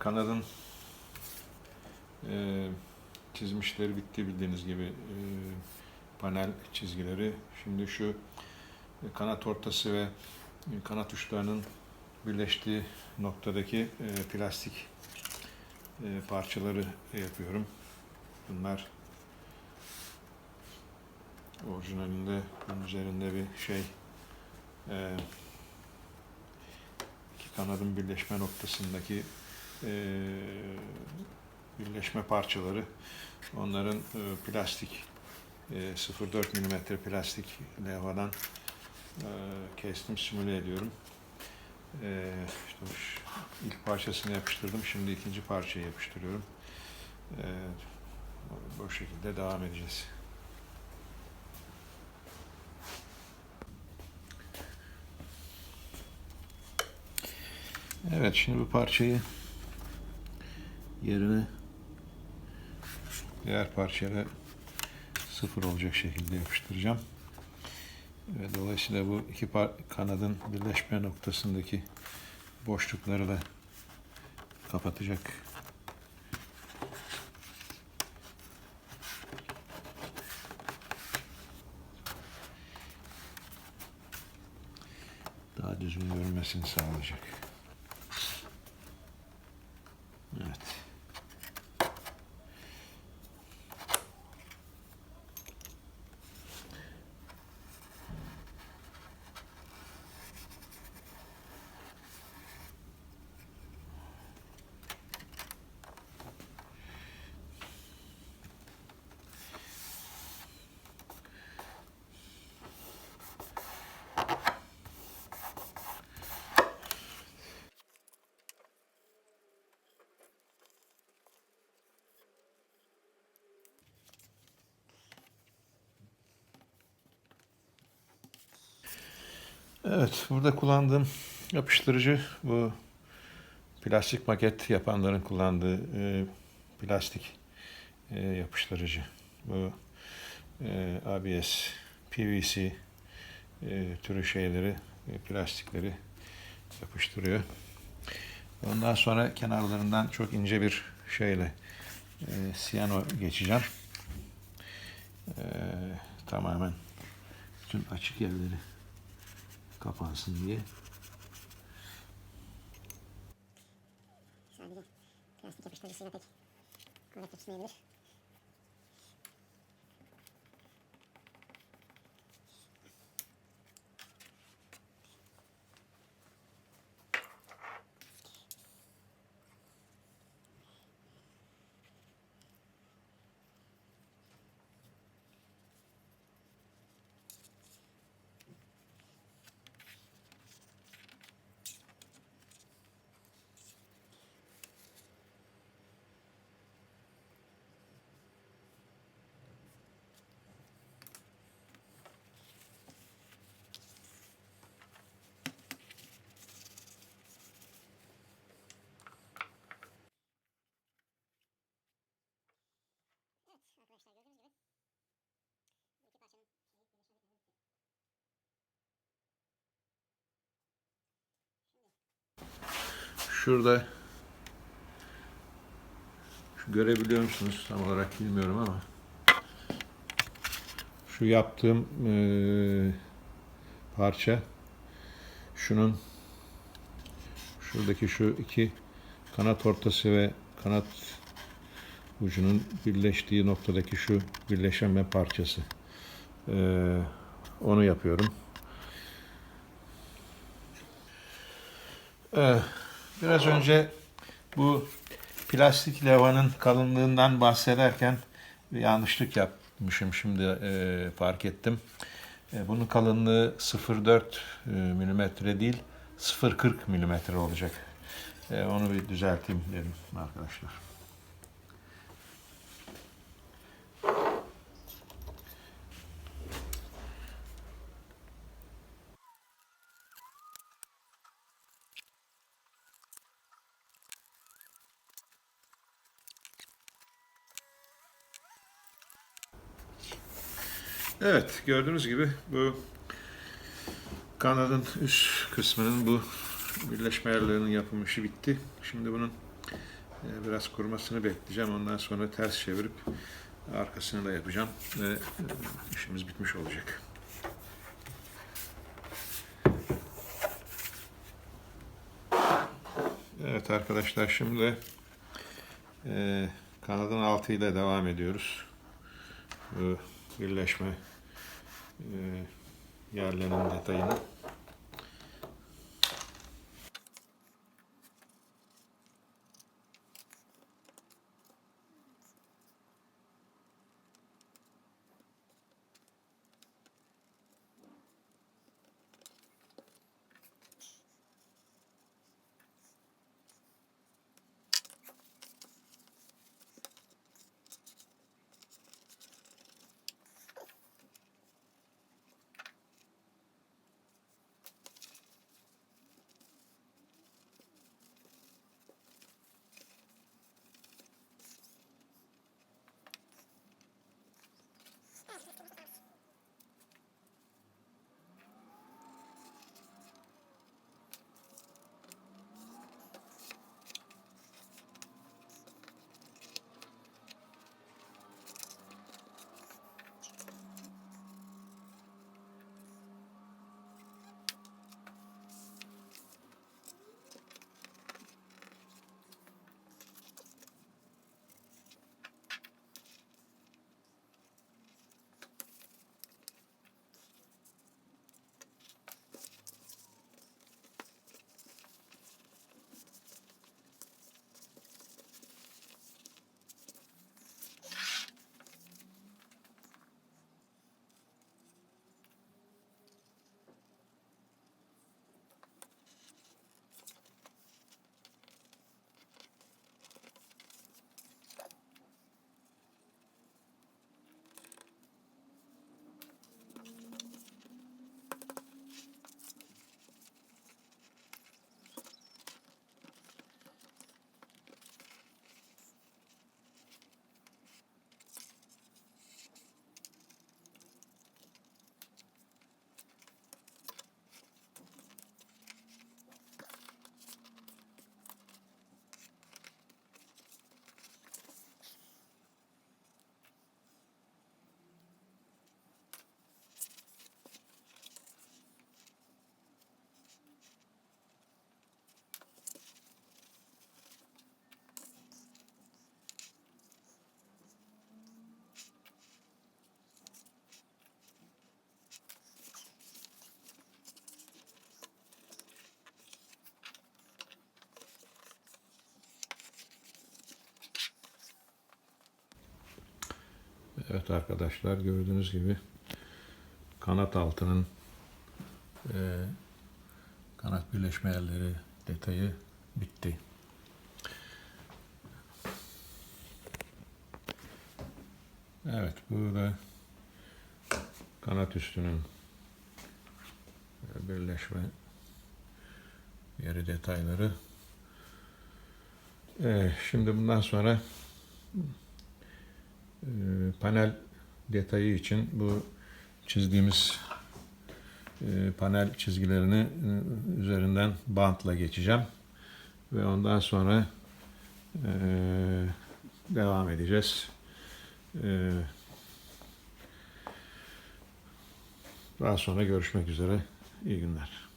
kanadın e, çizmişleri bitti bildiğiniz gibi e, panel çizgileri. Şimdi şu e, kanat ortası ve kanat uçlarının birleştiği noktadaki e, plastik e, parçaları yapıyorum. Bunlar orijinalinde bunun üzerinde bir şey e, iki kanadın birleşme noktasındaki birleşme parçaları onların e, plastik e, 0.4 mm plastik levhadan e, kestim simüle ediyorum. E, işte ilk parçasını yapıştırdım. Şimdi ikinci parçayı yapıştırıyorum. E, bu şekilde devam edeceğiz. Evet şimdi bu parçayı yerine diğer parçayla sıfır olacak şekilde yapıştıracağım. Ve dolayısıyla bu iki par- kanadın birleşme noktasındaki boşlukları da kapatacak. Daha düzgün görünmesini sağlayacak. Evet. Evet, burada kullandığım yapıştırıcı bu plastik maket yapanların kullandığı e, plastik e, yapıştırıcı. Bu e, ABS, PVC e, türü şeyleri, e, plastikleri yapıştırıyor. Ondan sonra kenarlarından çok ince bir şeyle e, siyano geçeceğim. E, tamamen bütün açık yerleri kapansın diye. Sadece plastik yapıştırıcısıyla pek kuvvetli tutmayabilir. Şurada şu görebiliyor musunuz tam olarak bilmiyorum ama şu yaptığım eee, parça şunun şuradaki şu iki kanat ortası ve kanat ucunun birleştiği noktadaki şu birleşeme parçası. Eee, onu yapıyorum. Evet. Biraz önce bu plastik levanın kalınlığından bahsederken yanlışlık yapmışım şimdi e, fark ettim. E, bunun kalınlığı 0.4 e, milimetre değil 0.40 milimetre olacak. E, onu bir düzelteyim dedim arkadaşlar. Evet gördüğünüz gibi bu Kanadın üst kısmının bu birleşme ayarlarının yapım işi bitti. Şimdi bunun e, biraz kurumasını bekleyeceğim. Ondan sonra ters çevirip arkasını da yapacağım ve e, işimiz bitmiş olacak. Evet arkadaşlar şimdi e, kanadın altı ile devam ediyoruz. Bu birleşme e, yerlerinin detayını. Evet arkadaşlar gördüğünüz gibi kanat altının e, kanat birleşme yerleri detayı bitti. Evet bu da kanat üstünün e, birleşme yeri detayları. E, şimdi bundan sonra panel detayı için bu çizdiğimiz e, panel çizgilerini e, üzerinden bantla geçeceğim ve ondan sonra e, devam edeceğiz. Daha sonra görüşmek üzere. İyi günler.